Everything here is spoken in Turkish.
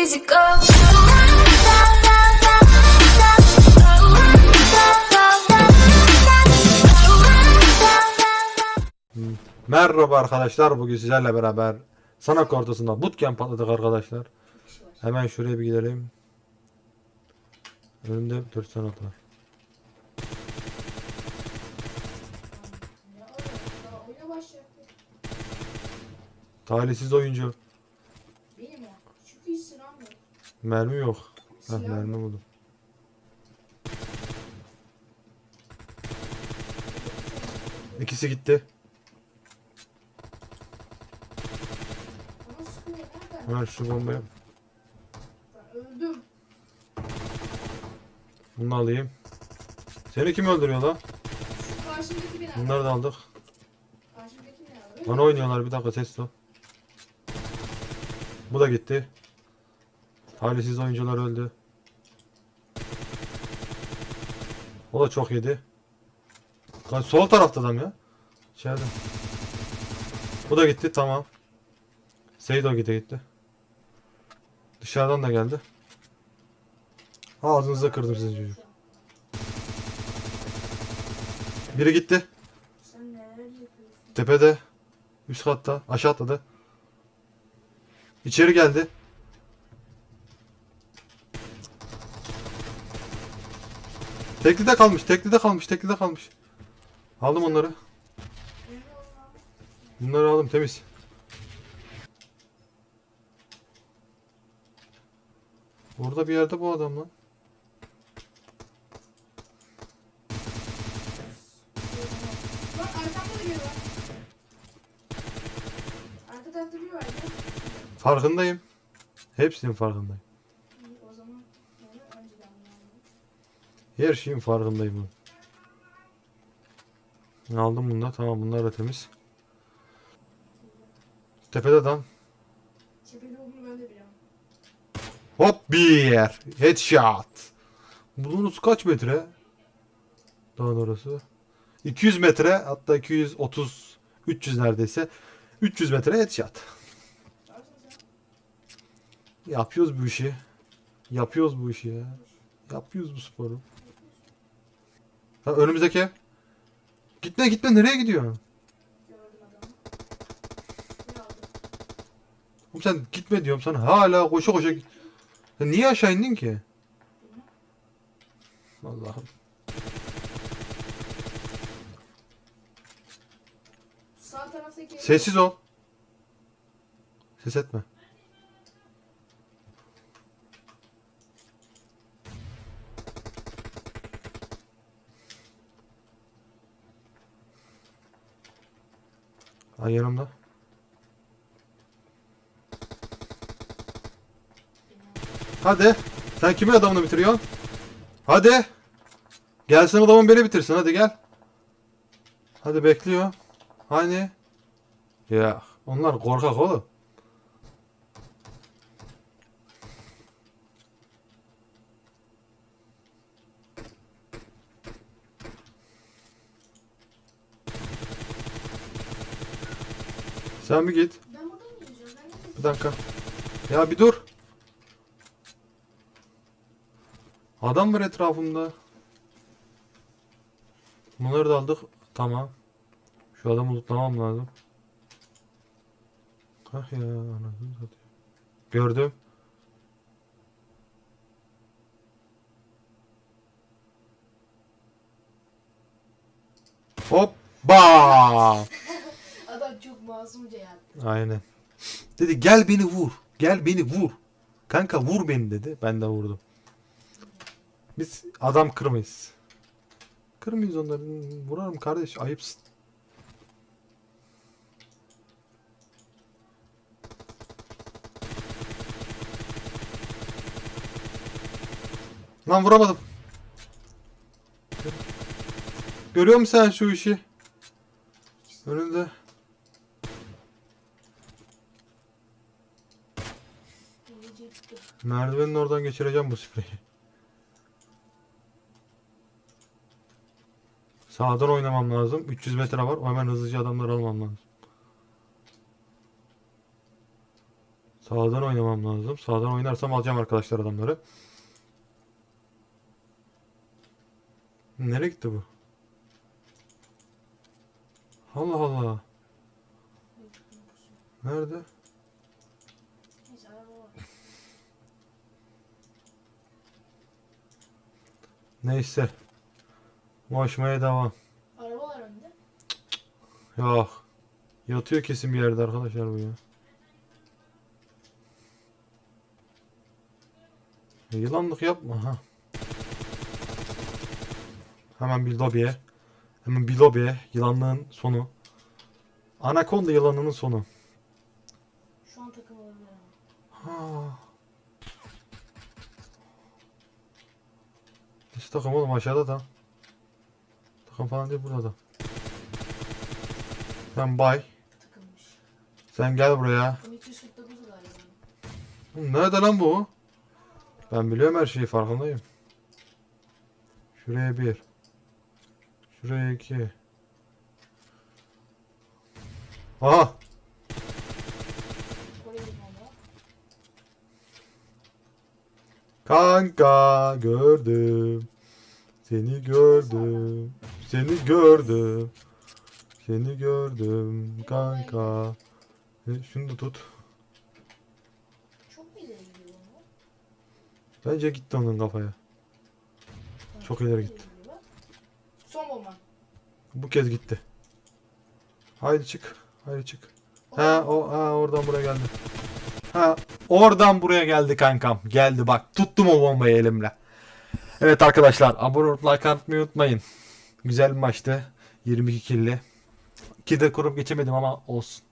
easy go. Merhaba arkadaşlar. Bugün sizlerle beraber Sanak ortasında bootcamp patladık arkadaşlar. Hemen şuraya bir gidelim. Önümde 4 sanat var. Talihsiz oyuncu. Benim ya. Çünkü hiç silahım yok. Mermi yok. Heh, Silah mermi buldum. İkisi gitti. Ver şu bombayı. Öldüm. Bunu alayım. Seni kim öldürüyor lan? Şu karşımdaki bina. Bunları da aldık. Karşımdaki bina. Bana oynuyorlar bir dakika ses o. Bu da gitti. Talihsiz oyuncular öldü. O da çok yedi. Lan sol tarafta adam ya. İçeride. Bu da gitti tamam. Seydo gitti gitti. Dışarıdan da geldi. Ağzınıza kırdım sizin çocuğu. Biri gitti. Tepede. Üst katta. Aşağı atladı. İçeri geldi. Teklide kalmış. Teklide kalmış. Teklide kalmış. Aldım onları. Bunları aldım temiz. Orada bir yerde bu adam lan. Bak arkamda da biri var. Arka tarafta biri var. ya. Farkındayım. Hepsinin farkındayım. Her şeyin farkındayım ben. Aldım bunu da. Tamam bunlar da temiz. Tepede adam. Hop bir. Headshot. Bulunuz kaç metre? Daha orası. 200 metre hatta 230 300 neredeyse. 300 metre headshot. Yapıyoruz bu işi. Yapıyoruz bu işi ya. Yapıyoruz bu sporu. Ha, önümüzdeki. Gitme gitme nereye aldı? Oğlum sen gitme diyorum sana hala koşa koşa. Sen niye aşağı indin ki? Allah'ım. Sessiz ol. Ses etme. Ay yanımda. Hadi. Sen kimin adamını bitiriyorsun? Hadi. Gelsin adamın beni bitirsin. Hadi gel. Hadi bekliyor. Hani? Ya onlar korkak oğlum. Sen bir git. Ben buradan de Bir dakika. Ya bir dur. Adam var etrafımda. Bunları da aldık. Tamam. Şu adamı tutmam lazım. Ah ya anasını satayım. Gördüm. Hoppa! Masumca yaptı. Aynen. Dedi gel beni vur. Gel beni vur. Kanka vur beni dedi. Ben de vurdum. Biz adam kırmayız. Kırmayız onları. Vurarım kardeş. Ayıpsın. Lan vuramadım. Görüyor musun sen şu işi? Önünde. Merdivenin oradan geçireceğim bu spreyi. Sağdan oynamam lazım. 300 metre var. Hemen hızlıca adamları almam lazım. Sağdan oynamam lazım. Sağdan oynarsam alacağım arkadaşlar adamları. Nereye gitti bu? Allah Allah. Nerede? Neyse araba var. Neyse. Koşmaya devam. Araba var önde. Yok. Yatıyor kesin bir yerde arkadaşlar bu ya. E, Yılanlık yapma ha. Hemen bir lobiye. Hemen bir lobiye. Yılanlığın sonu. Anakonda yılanının sonu. Şu an takım olabilir. Ha. Biz takım oğlum aşağıda da. Takım falan değil burada da. Sen bay. Takılmış. Sen gel buraya. Tam 249 galiba. Oğlum Nerede lan bu? Ben biliyorum her şeyi farkındayım. Şuraya bir. Şuraya iki. Aha! Kanka gördüm. Seni gördüm. Seni gördüm. Seni gördüm kanka. E, Şunu da tut. Çok mu ileri gidiyor onu? Bence gitti onun kafaya. Çok ileri gitti. Son bomba. Bu kez gitti. Haydi çık. Haydi çık. Ha o ha oradan buraya geldi. Ha oradan buraya geldi kankam. Geldi bak. Tuttum o bombayı elimle. Evet arkadaşlar abone olup like atmayı unutmayın. Güzel bir maçtı. 22 killi. 2 de kurup geçemedim ama olsun.